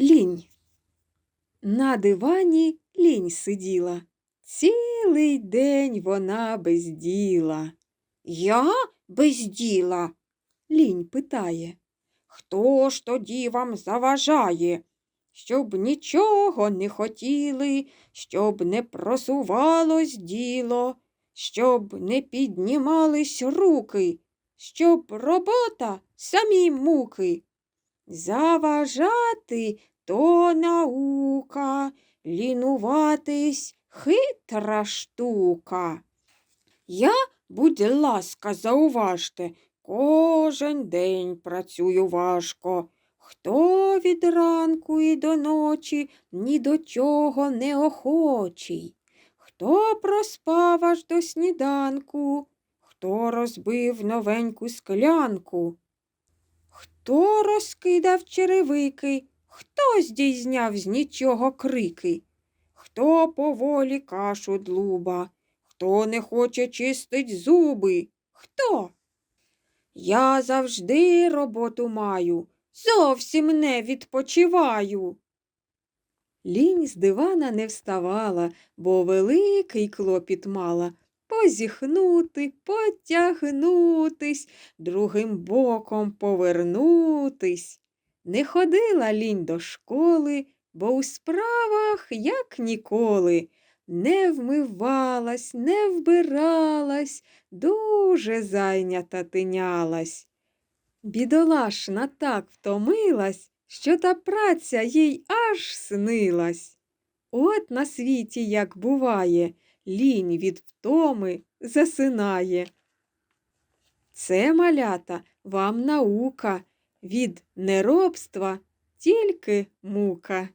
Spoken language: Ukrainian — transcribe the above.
Лінь. На дивані лінь сиділа. Цілий день вона без діла. Я без діла. Лінь питає, Хто ж тоді вам заважає? Щоб нічого не хотіли, щоб не просувалось діло, щоб не піднімались руки, щоб робота самі муки. Заважати то наука, лінуватись хитра штука. Я, будь ласка, зауважте, кожен день працюю важко. Хто від ранку і до ночі ні до чого не охочий? Хто проспав аж до сніданку? Хто розбив новеньку склянку? Хто розкидав черевики? Хто здійзняв з нічого крики? Хто поволі кашу длуба? Хто не хоче чистить зуби? Хто? Я завжди роботу маю, зовсім не відпочиваю. лінь з дивана не вставала, бо великий клопіт мала. Позіхнути, потягнутись, другим боком повернутись. Не ходила лінь до школи, бо у справах, як ніколи, не вмивалась, не вбиралась, дуже зайнята тинялась. Бідолашна так втомилась, що та праця їй аж снилась. От на світі, як буває, лінь від втоми засинає. Це, малята, вам наука, від неробства тільки мука.